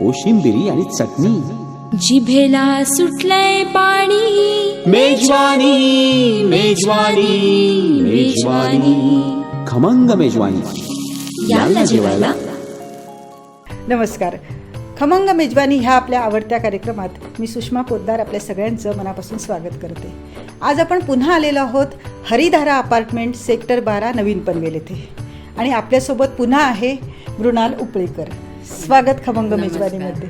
कोशिंबिरी आणि चटणी. जिभेला सुटलंय पाणी. मेजवानी मेजवानी मेजवानी. खमंग मेजवानी. याला जेवायला. नमस्कार. खमंग मेजवानी ह्या आपल्या आवडत्या कार्यक्रमात मी सुषमा पोद्दार आपल्या सगळ्यांचं मनापासून स्वागत करते. आज आपण पुन्हा आलेलो आहोत हरिधारा अपार्टमेंट सेक्टर बारा नवीन पनवेल येथे. आणि आपल्यासोबत पुन्हा आहे मृणाल उपळेकर. स्वागत खमंग मेजवानीमध्ये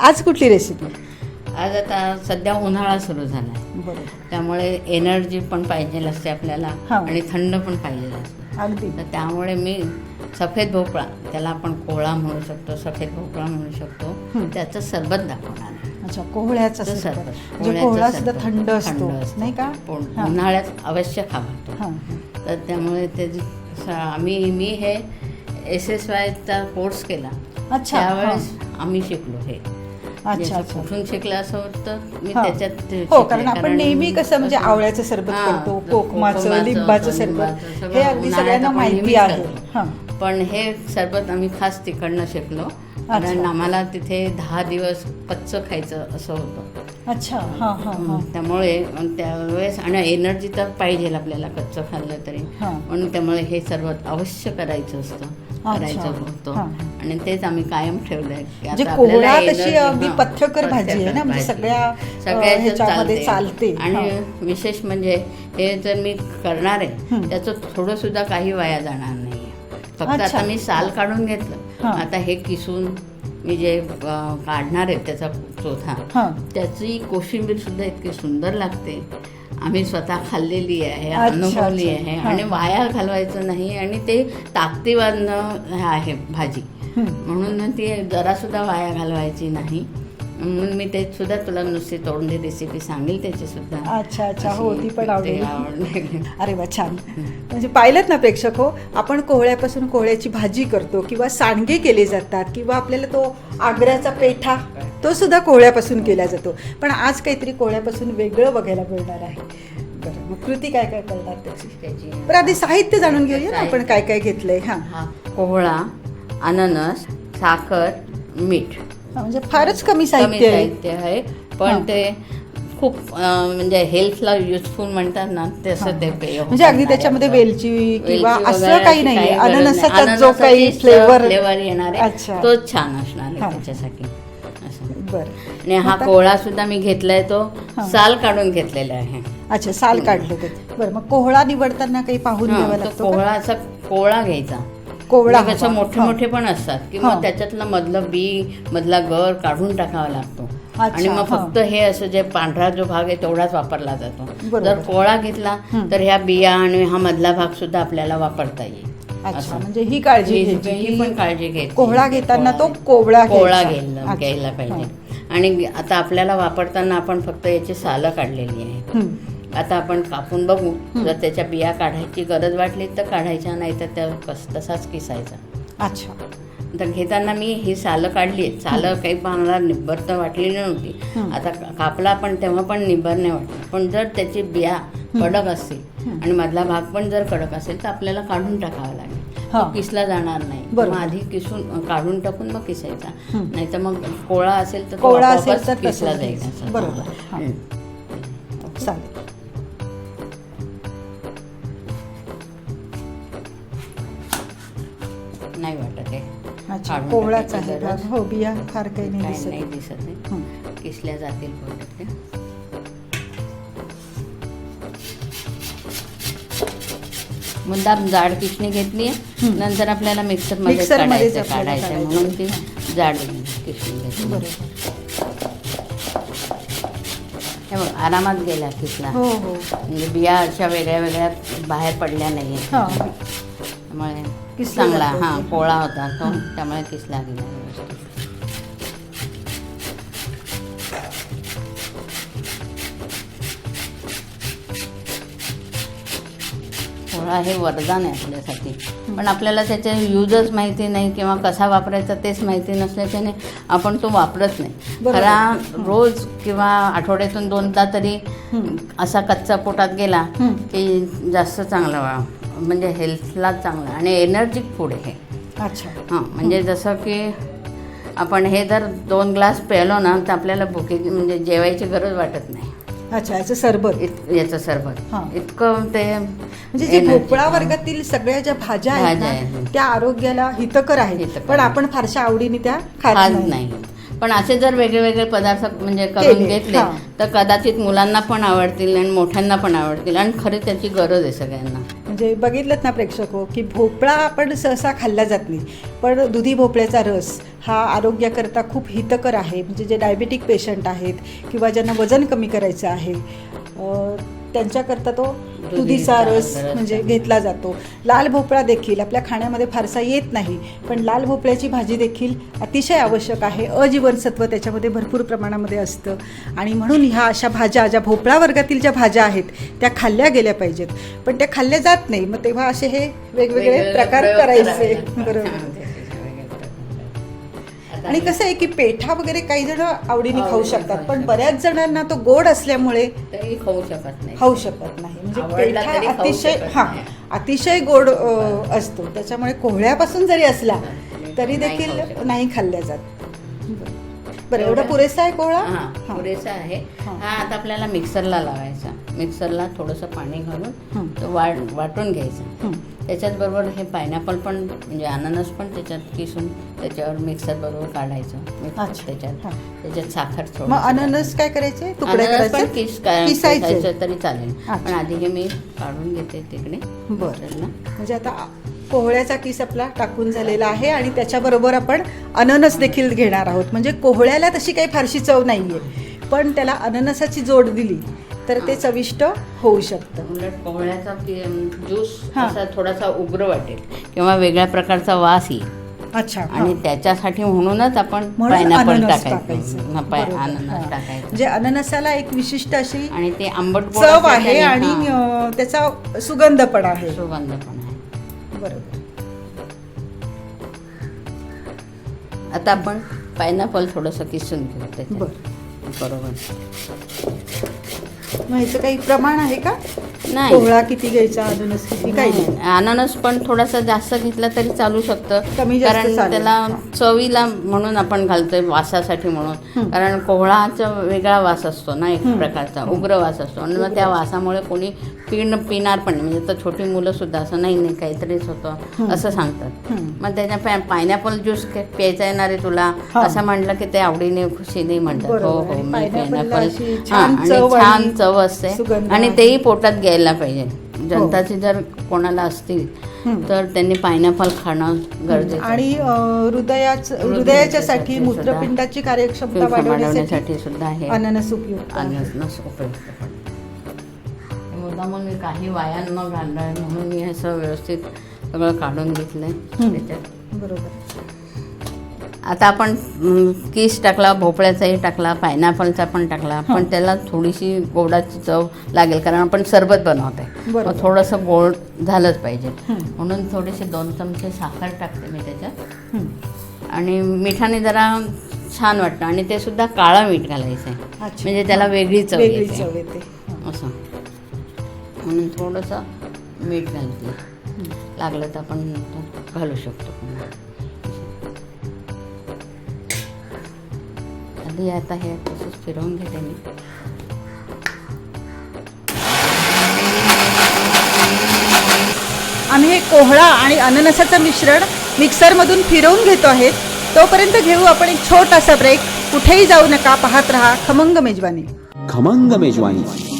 आज कुठली रेसिपी आज आता सध्या उन्हाळा सुरू झाला त्यामुळे एनर्जी पण पाहिजे असते आपल्याला. आणि थंड पण पाहिजे असते अगदी तर त्यामुळे मी सफेद भोपळा त्याला आपण कोवळा म्हणू शकतो सफेद भोपळा म्हणू शकतो. त्याचं सरबत दाखवणार अच्छा कोहळ्याचा सरबत. म्हणजे कोहळा सुद्धा. थंड असतो. नाही का पण. उन्हाळ्यात अवश्य खावा तर त्यामुळे ते आम्ही मी हे एस एस वायचा कोर्स केला. अच्छा, त्यावेळेस आम्ही शिकलो हे. अच्छा कुठून शिकलं असं मी. त्याच्यात हो. कारण आपण नेहमी कसं म्हणजे आवळ्याचं सरबत करतो कोकमाचं लिंबाचं सरबत. हे अगदी सगळ्यांना माहिती आहे. पण हे सरबत आम्ही खास तिकडनं शिकलो. कारण. आम्हाला तिथे दहा दिवस कच्चं खायचं असं होतं. अच्छा हां हां हां. त्यामुळे त्यावेळेस आणि एनर्जी तर पाहिजे आपल्याला कच्चं खाल्लं तरी. म्हणून त्यामुळे हे सरबत अवश्य करायचं असतं. करायचं होतं हां. आणि तेच आम्ही कायम ठेवलंय म्हणजे पथ्यकर भाजी आहे ना, म्हणजे. सगळ्या, सगळ्या चालते. आणि. विशेष म्हणजे हे जर मी करणार आहे. त्याचं थोडं सुद्धा काही वाया जाणार नाही फक्त. आता मी साल काढून घेतलं. आता हे किसून मी जे काढणार आहे त्याचा चोथा त्याची कोशिंबीर सुद्धा इतकी सुंदर लागते आम्ही स्वतः खाल्लेली आहे अनुभवली. आहे. आणि वाया घालवायचं नाही आणि ते ताकदीवानं आहे भाजी. म्हणून ती जरा सुद्धा वाया घालवायची नाही. म्हणून मी ते सुद्धा तुला नुसती तोंडी रेसिपी सांगेल त्याची सुद्धा अच्छा अच्छा. हो ती पण आवडेल. अरे वा छान. म्हणजे पाहिलं ना प्रेक्षक हो? आपण कोहळ्यापासून कोहळ्याची भाजी करतो किंवा सांडगे केले जातात किंवा आपल्याला तो आग्र्याचा पेठा तो सुद्धा कोहळ्यापासून केला जातो. पण आज काहीतरी कोहळ्यापासून वेगळं बघायला मिळणार आहे. बरं मग कृती काय काय करणार त्याची त्याची पण आधी साहित्य जाणून घेऊया ना आपण काय काय घेतलंय. हां. हा कोहळा अननस साखर मीठ. म्हणजे फारच कमी कमी साहित्य आहे. साहित्य आहे. हां. पण ते खूप अं, म्हणजे हेल्थला युजफुल म्हणतात ना तसं ते पेय म्हणजे अगदी त्याच्यामध्ये वेलची किंवा असं काही अशी नाही काही गरज अननसाचा. जो काही फ्लेवर फ्लेवर येणार आहे अच्छा. तोच छान असणार आहे हां. त्याच्यासाठी. बरं आणि हा कोहळा सुद्धा मी घेतलाय तो. साल काढून घेतलेला आहे अच्छा साल काढलं ते बरं मग कोहळा निवडताना काही पाहून हां, घ्यावा तो लागतो का? कोहळा असा घ्यायचा कोवळा म्हणजे कसं हवा. मोठे. मोठे पण असतात की हां. मग त्याच्यातलं मधलं बी मधला गर काढून टाकावा लागतो आणि मग. फक्त हे असं जे पांढरा जो भाग आहे तेवढाच वापरला जातो. जर कोवळा घेतला. तर ह्या बिया आणि हा मधला भाग सुद्धा आपल्याला वापरता येईल अच्छा. म्हणजे ही काळजी घ्यायची ही पण काळजी घ्यायची. कोहळा घेताना तो कोवळा- कोवळा. घ्यायला पाहिजे. आणि आता आपल्याला वापरताना आपण फक्त याची सालं काढलेली आहे हं. आता आपण कापून बघू जर त्याच्या बिया काढायची गरज वाटली तर काढायच्या नाही तर त्या कस तसाच किसायचा. अच्छा. तर घेताना मी ही सालं काढली आहेत. सालं काही मला निब्बर तर वाटलेली नव्हती. आता कापला पण तेव्हा पण निब्बर नाही वाटला पण जर त्याची बिया कडक असतील आणि मधला भाग पण जर कडक असेल तर आपल्याला काढून टाकावा लागेल हा. किसला जाणार नाही. मग आधी किसून काढून टाकून मग किसायचा. नाही तर मग कोळा असेल तर तो कोवळा असेल तर किसला जाईल. असं. बरोबर. चालेल नाही वाटत आहे कोवळाच आहे. हो बिया फार काही नाही दिसत नाही. किसल्या जातील बहुतेक मुद्दाम जाड किसणी घेतली नंतर आपल्याला मिक्सरमध्ये काढायचं आपल्याला काढायचं काढायचं. म्हणून ती जाड किसणी घेतली. हे बघ आरामात गेला किसला. हो हो. म्हणजे बिया अशा वेगळ्या वेगळ्या बाहेर पडल्या नाही हा. त्यामुळे किसला चांगला जातो हां ते. पोळा होता तो त्यामुळे किसला गेला व्यवस्थित. सोहळा हे वरदान आहे आपल्यासाठी. पण आपल्याला त्याचे यूजच माहिती नाही किंवा कसा वापरायचा तेच माहिती नसल्याच्याने आपण तो वापरत नाही. खरा रोज किंवा आठवड्यातून दोनदा तरी असा कच्चा पोटात गेला. की जास्त चांगला वा म्हणजे हेल्थला चांगला आणि एनर्जिक फूड आहे हे. अच्छा. हां म्हणजे जसं की आपण हे जर दोन ग्लास प्यालो ना तर आपल्याला भुके म्हणजे जेवायची गरज वाटत नाही. अच्छा याचं सरबत इत याचं सरबत हां. इतकं ते म्हणजे जे energy. भोपळा वर्गातील सगळ्या ज्या भाज्या आहेत भाज्या ना, आहेत. त्या आरोग्याला हितकर आहेत हितकर पण. आपण फारशा आवडीने त्या खात खात नाही नाही पण असे जर वेगळे वेगळे पदार्थ म्हणजे करून घेतले. तर कदाचित मुलांना पण आवडतील आणि मोठ्यांना पण आवडतील. आणि खरी त्याची गरज आहे सगळ्यांना. म्हणजे बघितलं ना प्रेक्षक हो की भोपळा आपण सहसा खाल्ला जात नाही. पण दुधी भोपळ्याचा रस हा आरोग्याकरता खूप हितकर आहे. म्हणजे जे डायबेटिक पेशंट आहेत किंवा ज्यांना वजन कमी करायचं आहे त्यांच्याकरता तो दुधीचा रस म्हणजे. घेतला जातो. लाल भोपळा देखील आपल्या खाण्यामध्ये फारसा येत नाही पण लाल भोपळ्याची भाजी देखील अतिशय आवश्यक आहे. अजीवनसत्व त्याच्यामध्ये भरपूर प्रमाणामध्ये असतं. आणि म्हणून ह्या अशा भाज्या ज्या भोपळा वर्गातील ज्या भाज्या आहेत त्या खाल्ल्या गेल्या पाहिजेत. पण त्या खाल्ल्या जात नाही. मग तेव्हा असे हे वेगवेगळे प्रकार करायचे. बरोबर. आणि हे- कसं आहे की पेठा वगैरे काही जण आवडीने खाऊ आवडीने शकतात पण. बऱ्याच जणांना तो गोड असल्यामुळे खाऊ शकत नाही खाऊ शकत नाही म्हणजे पेठा अतिशय हा. अतिशय गोड असतो त्याच्यामुळे कोहळ्यापासून जरी असला तरी देखील. नाही खाल्ल्या जात बरं एवढा पुरेसा आहे कोहळा हा हा. पुरेसा आहे हा. हा आता आपल्याला मिक्सरला लावायचा मिक्सरला थोडंसं पाणी. घालून तो वाट वाटून घ्यायचा. त्याच्याच बरोबर हे पायनॅपल पण म्हणजे अननस पण त्याच्यात किसून त्याच्यावर मिक्सर बरोबर काढायचं. त्याच्यात. त्याच्यात साखर थोडं मग अननस काय करायचे अननस पण किस किसायचे तरी चालेल. पण आधी हे मी काढून घेते तिकडे बरं. म्हणजे आता कोहळ्याचा किस आपला टाकून झालेला आहे आणि त्याच्याबरोबर आपण अननस देखील घेणार आहोत म्हणजे कोहळ्याला तशी काही फारशी चव नाहीये पण त्याला अननसाची जोड दिली तर ते चविष्ट होऊ शकतं उलट कोहळ्याचा ज्यूस हा. असा थोडासा उग्र वाटेल किंवा वेगळ्या प्रकारचा वास येईल अच्छा. आणि त्याच्यासाठी म्हणूनच आपण म्हणून पायनॅपल अननस टाकायचं टाकायचं. पाय- बरोबर. अननस हा. टाकायचं म्हणजे अननसाला एक विशिष्ट अशी आणि ते आंबट गोड चव आहे आणि हा, अं, त्याचा सुगंध पण आहे सुगंध पण आहे बरोबर आता आपण पायनॅपल थोडंसं किसून घेऊ त्याच्यात. बर बरोबर. मग ह्याचं काही प्रमाण आहे का? नाही. कोहळा किती घ्यायचा अननस किती काही नाही नाही. अननस पण थोडासा जास्त घेतला तरी चालू शकतं. कमी जास्त कारण चालेल. त्याला चवीला म्हणून आपण घालतोय वासासाठी म्हणून. कारण कोहळाचा वेगळा वास असतो ना एक प्रकारचा उग्र वास असतो. आणि मग त्या वासामुळे कोणी पिण पिणार पण म्हणजे तर छोटी मुलं सुद्धा असं नाही नाही काहीतरीच होतं असं सांगतात. मग त्याच्या पायनॅपल ज्यूस प्यायचा येणार आहे तुला हा. असं म्हटलं की ते आवडीने खुशीने म्हणतात हो. हो आणि मी पायनॅपल अशी छान चव छान आणि चव असते आणि. तेही पोटात घ्यायला पाहिजे जनताची जर कोणाला असतील. तर त्यांनी पायनॅपल खाणं गरजेचं आणि अं, हृदयाच हृदयाच्यासाठी. मूत्रपिंडाची कार्यक्षमता. वाढवण्यासाठी सुद्धा आहे अननस उपयुक्त. अननस उपयुक्त पडतं मुद्दामून मी काही वाया न घालणार म्हणून मी असं व्यवस्थित सगळं काढून घेतलंय त्याच्यात. बरोबर. आता आपण किस टाकला भोपळ्याचाही टाकला पायनॅपलचा पण टाकला पण त्याला थोडीशी गोडाची चव लागेल कारण आपण सरबत बनवत आहे. मग थोडंसं गोड झालंच पाहिजे. म्हणून थोडेसे दोन चमचे साखर टाकते मी त्याच्यात. आणि मिठाने जरा छान वाटतं. आणि ते सुद्धा काळं मीठ घालायचं आहे. म्हणजे त्याला वेगळी चव येते. म्हणून थोडंसं मीठ घालते. लागलं तर आपण नंतर घालू शकतो. पुन्हा. आधी आता हे तसंच फिरवून घेते मी. आम्ही हे कोहळा आणि अननसाचं मिश्रण मिक्सरमधून फिरवून घेतो आहेत तोपर्यंत घेऊ आपण एक छोटासा ब्रेक कुठेही जाऊ नका पाहत रहा खमंग मेजवानी. खमंग मेजवानी.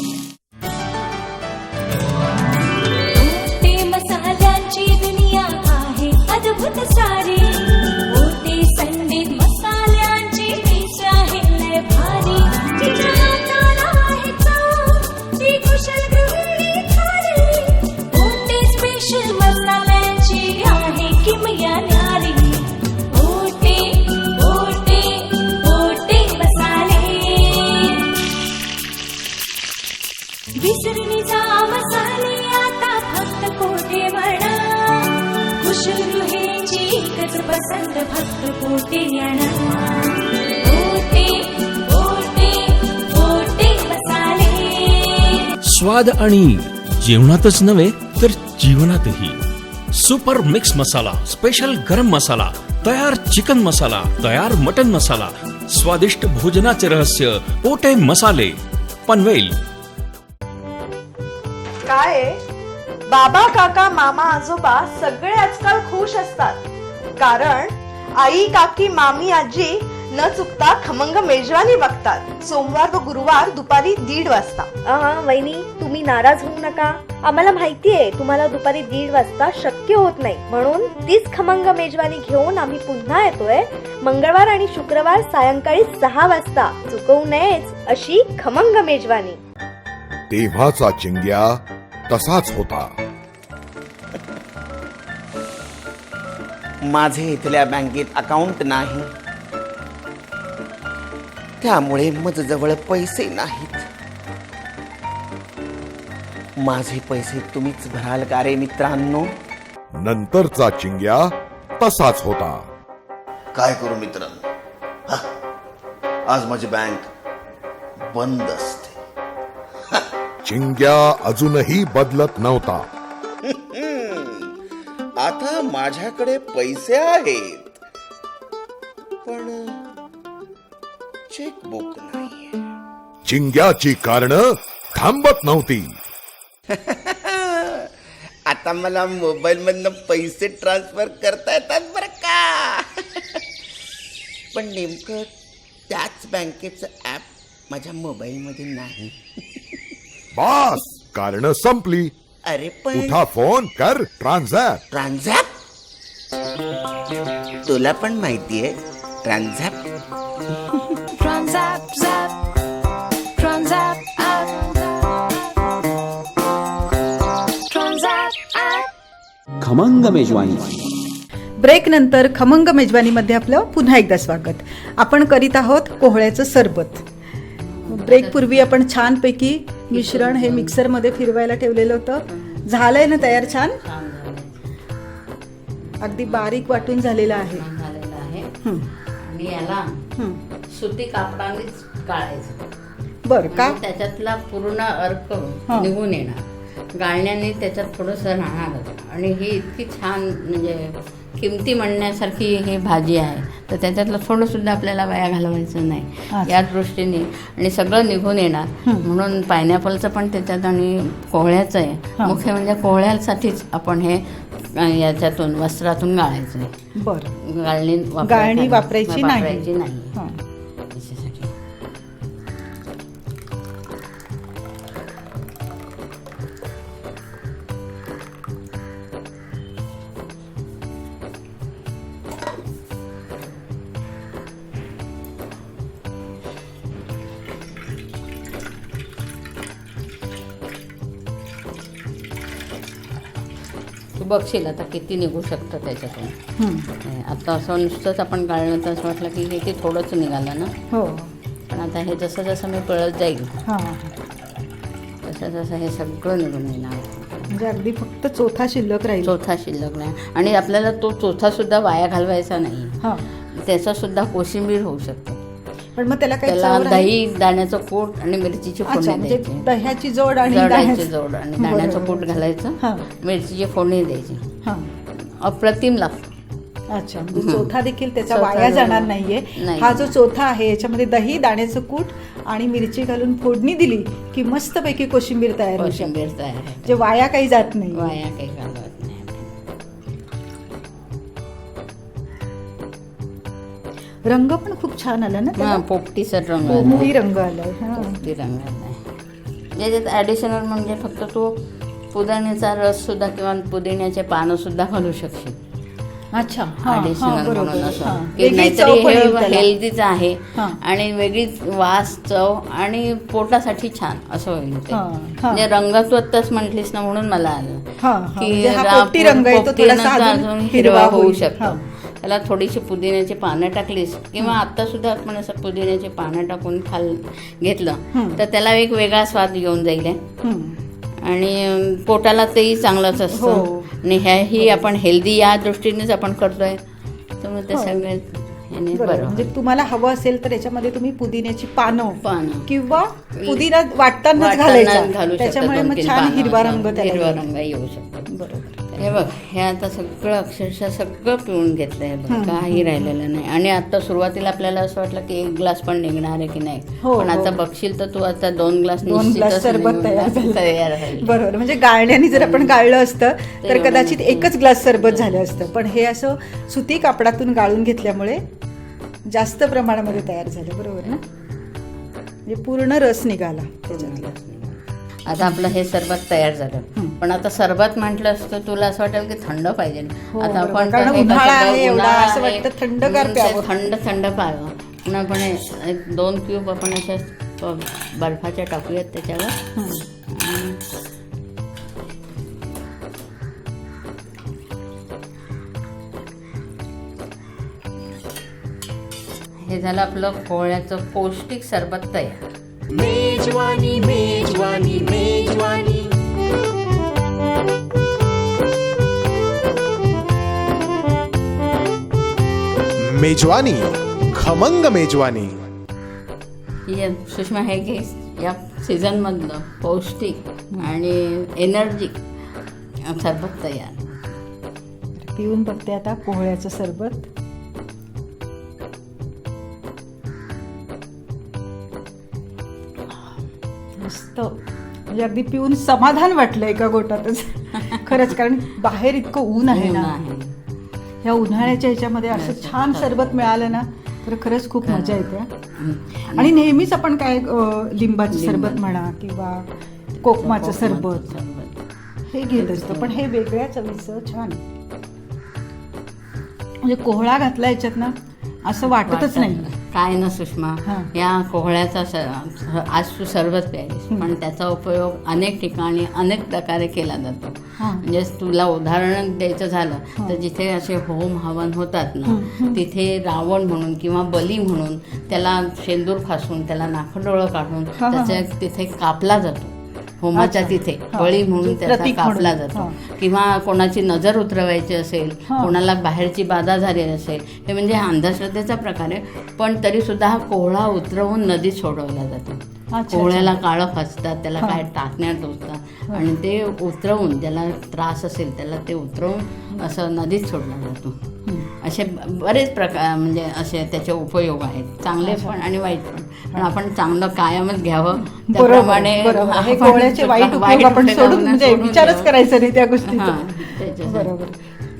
स्वाद आणि जेवणातच नव्हे तर जीवनातही. सुपर मिक्स मसाला स्पेशल गरम मसाला तयार चिकन मसाला तयार मटन मसाला स्वादिष्ट भोजनाचे रहस्य पोटे मसाले पनवेल. काय बाबा काका मामा आजोबा सगळे आजकाल खुश असतात. कारण आई काकी मामी आजी न चुकता खमंग मेजवानी बघतात. सोमवार व गुरुवार दुपारी दीड वाजता. अहा वहिनी तुम्ही नाराज होऊ नका. आम्हाला माहितीये तुम्हाला दुपारी दीड वाजता शक्य होत नाही. म्हणून तीच खमंग मेजवानी घेऊन आम्ही पुन्हा येतोय. मंगळवार आणि शुक्रवार सायंकाळी सहा वाजता. चुकवू नयेच अशी खमंग मेजवानी. तेव्हाचा चिंग्या तसाच होता. माझे इथल्या बँकेत अकाउंट नाही. त्यामुळे माझ्याजवळ पैसे नाहीत. माझे पैसे तुम्हीच भराल का रे मित्रांनो? नंतरचा चिंग्या तसाच होता. काय करू मित्रांनो? हा, आज माझी बँक बंद असते. चिंग्या अजूनही बदलत नव्हता. आता माझ्याकडे पैसे आहेत. पण चेकबुक चिंग्याची कारण थांबत नव्हती. आता मला मोबाईल मधनं पैसे ट्रान्सफर करता येतात बरं का? पण नेमकं त्याच बँकेचं ऍप माझ्या मोबाईलमध्ये नाही. बास! कारण संपली. अरे पण उठा फोन कर ट्रान्झॅक्ट ट्रान्झॅक्ट तुला पण माहितीये ट्रान्झॅक्ट खमंग मेजवानी. ब्रेक नंतर खमंग मेजवानीमध्ये आपलं पुन्हा एकदा स्वागत. आपण करीत आहोत कोहळ्याचं सरबत. ब्रेकपूर्वी आपण छानपैकी मिश्रण हे मिक्सरमध्ये फिरवायला ठेवलेलं होतं. झालंय ना तयार छान. अगदी बारीक वाटून झालेलं आहे. छान झालेलं आहे. हं, आणि याला हं. सुती कापडानेच काढायचं बरं का? म्हणजे त्याच्यातला पूर्ण अर्क हा. निघून येणार. गाळण्याने त्याच्यात थोडंसं राहणार आणि ही इतकी छान म्हणजे किमती म्हणण्यासारखी ही भाजी आहे. तर त्याच्यातलं थोडं सुद्धा आपल्याला वाया घालवायचं नाही. या दृष्टीने. आणि सगळं निघून येणार. म्हणून पायनॅपलचं पण त्याच्यात आणि कोहळ्याचं आहे. मुख्य म्हणजे कोहळ्यासाठीच आपण हे याच्यातून वस्त्रातून गाळायचं आहे. बरं. गाळणी वापरायची- गाळणी वापरायची नाही. बघशील आता किती निघू शकतं त्याच्यातून. आता असं नुसतंच आपण गाळलं तर असं वाटलं की हे ते थोडंच निघालं ना? हो. पण आता हे जसं जसं मी पळत जाईल तसं तसं हे सगळं निघून येणार. म्हणजे अगदी फक्त चौथा शिल्लक राहील. चौथा शिल्लक नाही. आणि आपल्याला तो चौथा सुद्धा वाया घालवायचा नाही. त्याचा सुद्धा कोशिंबीर होऊ शकते. पण मग त्याला काही त्याला चव राहील? दही दाण्याचं कूट आणि मिरचीची अच्छा फोडणी म्हणजे द्यायची. दह्याची जोड आणि दाण्याचं- जोड आणि दाण्याचं बरोबर. कूट घालायचं हां. मिरचीची फोडणी द्यायची. हां. अप्रतिम लागतं अच्छा म्हणजे चौथा देखील त्याचा चौथा वाया जाणार नाहीये. नाही. हा जो चौथा आहे याच्यामध्ये दही दाण्याचं कूट आणि मिरची घालून फोडणी दिली की मस्तपैकी कोशिंबीर तयार होऊ शकते. कोशिंबीर तयार आहे जे वाया काही जात नाही वाया काही रंग पण खूप छान आला ना हा त्याला? पोपटीचा रंग आला. पोपटी रंग आलाय हा. पोपटी रंग याच्यात ॲडिशनल म्हणजे फक्त तू पुदिन्याचा रस सुद्धा किंवा पुदिन्याचे पानं सुद्धा घालू शकशील अच्छा हा, हा, ॲडिशनल बरोबर, म्हणून असं हा. की वेगळी नाहीतरी हे त्याला. हेल्दीच आहे हा. आणि वेगळीच वास चव आणि पोटासाठी छान असं होईल ते हा, हा. म्हणजे रंग तू आत्ताच म्हटलीस ना म्हणून मला आलं हा, हा. की म्हणजे हा पोपटी रंग आहे, तो पोपटीनं थोडासा अजून हिरवा होऊ. शकतो. त्याला थोडीशी पुदिन्याची पानं टाकलीस किंवा आता सुद्धा आपण असं पुदिन्याची पानं टाकून खाल घेतलं. तर त्याला एक वेगळा स्वाद येऊन जाईल. आणि पोटाला तेही चांगलंच असतं हो. आणि ह्या ही आपण हेल्दी या दृष्टीनेच आपण करतोय ते हो. सगळे म्हणजे तुम्हाला हवं असेल तर याच्यामध्ये तुम्ही पुदिन्याची पानं पानं. किंवा पुदिना वाटताना घालायचा त्याच्यामुळे मग छान हिरवा. रंग हिरवा. रंग येऊ शकतो बरोबर हे बघ हे आता सगळं अक्षरशः सगळं पिऊन घेतलंय बघ हं. काही राहिलेलं नाही. आणि आता सुरुवातीला आपल्याला असं वाटलं की एक ग्लास पण निघणार आहे की नाही? हो, पण आता हो. बघशील तर तू आता दोन ग्लास दोन ग्लास सरबत तयार. बरोबर म्हणजे गाळण्याने जर आपण गाळलं असतं तर कदाचित. एकच ग्लास सरबत झालं असतं. पण हे असं सुती कापडातून गाळून घेतल्यामुळे जास्त प्रमाणामध्ये तयार झालं. बरोबर ना? म्हणजे पूर्ण रस निघाला त्याच्यातला. आता आपलं हे सरबत तयार झालं. पण आता सरबत म्हटलं असतं तुला असं वाटेल की थंड पाहिजे. हो, आता. आपण प्यावं. थंड थंड प्यावं म्हणून आपण एक दोन क्यूब आपण अशा बर्फाच्या टाकूयात त्याच्यावर. हे. झालं आपलं कोहळ्याचं पौष्टिक सरबत तयार. मेजवानी मेजवानी मेजवानी मेजवानी खमंग मेजवानी. हे सुषमा हे घे या सीझनमधलं पौष्टिक आणि एनर्जी सरबत तयार. पिऊन बघते आता पोहळ्याचं सरबत. मस्त. म्हणजे अगदी पिऊन समाधान वाटलं एका गोटातच. खरंच कारण बाहेर इतकं ऊन आहे ना. ह्या उन्हाळ्याच्या ह्याच्यामध्ये असं छान सरबत मिळालं ना तर खरंच खूप मजा येते. आणि नेहमीच आपण काय लिंबाचं सरबत म्हणा किंवा कोकमाचं सरबत. सरबत. हे घेत असतो पण हे वेगळ्या चवीचं छान. म्हणजे कोहळा घातला याच्यात ना असं वाटतच नाही. काय ना सुषमा. या कोहळ्याचा स- आज तू सरबत प्यायलीस. पण त्याचा उपयोग अनेक ठिकाणी अनेक प्रकारे केला जातो. म्हणजे तुला उदाहरण द्यायचं झालं तर जिथे असे होम हवन होतात ना तिथे रावण म्हणून किंवा बली म्हणून त्याला शेंदूर फासून त्याला नाखडोळं काढून त्याच्या तिथे कापला जातो. होमाच्या. तिथे. बळी म्हणून त्याचा कापला. जातो. किंवा कोणाची नजर उतरवायची असेल. कोणाला बाहेरची बाधा झाली असेल हे म्हणजे अंधश्रद्धेचा प्रकार आहे पण तरी सुद्धा हा कोहळा उतरवून नदीत सोडवला जातो. कोहळ्याला काळं फासतात त्याला. काय टाकण्यात टोचतात आणि ते उतरवून ज्याला त्रास असेल त्याला ते उतरवून असं नदीत सोडला जातो असे बरेच प्रकार म्हणजे असे त्याचे उपयोग आहेत. चांगले पण आणि वाईट पण. पण आपण चांगलं कायमच घ्यावं. त्याप्रमाणे म्हणजे विचारच. करायचा नाही त्या त्याच्यासाठी. बरोबर.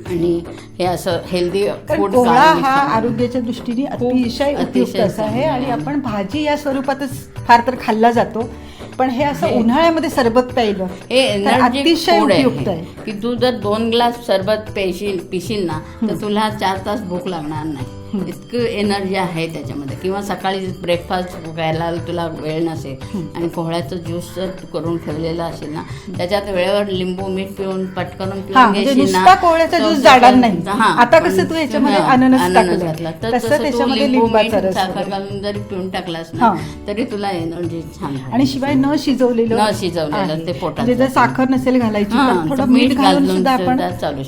आणि हे असं हेल्दी फूड हा. आरोग्याच्या दृष्टीने अतिशय अतिशय असा आहे. आणि. आपण भाजी या स्वरूपातच फार तर खाल्ला जातो. पण हे असं उन्हाळ्यामध्ये सरबत प्यायलं. हे एनर्जी अतिशय फूड उपयुक्त आहे. आहे की तू जर दोन ग्लास सरबत पेशील पिशील ना तर तुला चार तास भूक लागणार नाही. इतकं एनर्जी आहे त्याच्यामध्ये किंवा सकाळी ब्रेकफास्ट घ्यायला तुला वेळ नसेल आणि कोहळ्याचं ज्यूस जर तू करून ठेवलेलं असेल ना त्याच्यात वेळेवर लिंबू मीठ पिऊन पटकन पिऊन म्हणजे घेशील ना नुसता कोहळ्याचा तर ज्यूस जाणार नाही आता कसं तू याच्यामध्ये अननस घातला तर तसं तू लिंबू मीठ साखर. घालून जरी पिऊन टाकलास. ना तरी तुला एनर्जी छान राहील. आणि शिवाय न शिजवलेलं न शिजवलेलं. ते पोटात म्हणजे जर. साखर नसेल घालायची थोडं मीठ घालून सुद्धा आपण.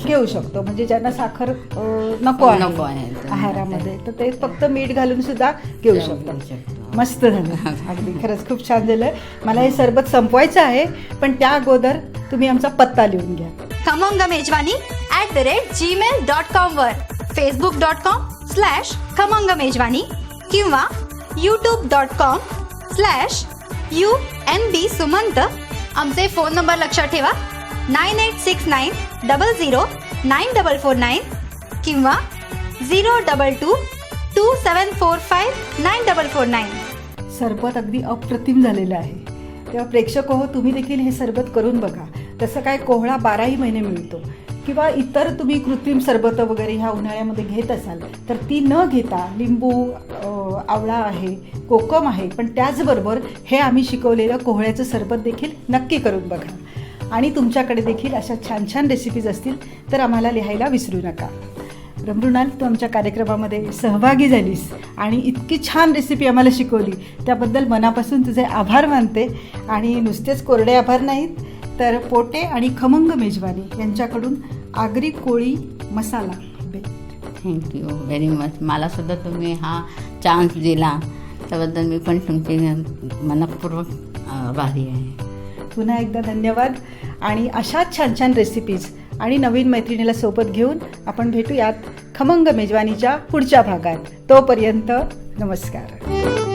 घेऊ शकतो म्हणजे ज्यांना साखर नको नको आहे तर आहारामध्ये तर ते फक्त मीठ घालून सुद्धा घेऊ शकतो. मस्त झालं. अगदी खरंच खूप छान झालं. मला हे सरबत संपवायचं आहे पण त्या अगोदर तुम्ही आमचा पत्ता लिहून घ्या. Khamang Mejwani at the rate Gmail dot com वर. Facebook dot com slash Khamang Mejwani किंवा YouTube dot com slash U N B Sumant. आमचे फोन नंबर लक्षात ठेवा. Nine eight six nine double zero nine double four nine किंवा zero double two two seven four five nine double four nine सरबत अगदी अप्रतिम झालेलं आहे. तेव्हा प्रेक्षक हो तुम्ही देखील हे सरबत करून बघा. तसं काय कोहळा बाराही महिने मिळतो. किंवा इतर तुम्ही कृत्रिम सरबतं वगैरे ह्या उन्हाळ्यामध्ये घेत असाल तर ती न घेता लिंबू आवळा आहे कोकम आहे पण त्याचबरोबर हे आम्ही शिकवलेलं कोहळ्याचं सरबत देखील नक्की करून बघा. आणि तुमच्याकडे देखील अशा छान छान रेसिपीज असतील तर आम्हाला लिहायला विसरू नका. रमृणाल तू आमच्या कार्यक्रमामध्ये सहभागी झालीस आणि इतकी छान रेसिपी आम्हाला शिकवली. त्याबद्दल मनापासून तुझे आभार मानते. आणि नुसतेच कोरडे आभार नाहीत तर पोटे आणि खमंग मेजवानी यांच्याकडून Agri Koli masala thank you very much मला सुद्धा तुम्ही हा चान्स दिला. त्याबद्दल मी पण तुमची मनपूर्वक आभारी आहे. पुन्हा एकदा धन्यवाद. आणि अशाच छान छान रेसिपीज आणि नवीन मैत्रिणीला सोबत घेऊन आपण भेटूयात खमंग मेजवानीच्या पुढच्या भागात. तोपर्यंत नमस्कार.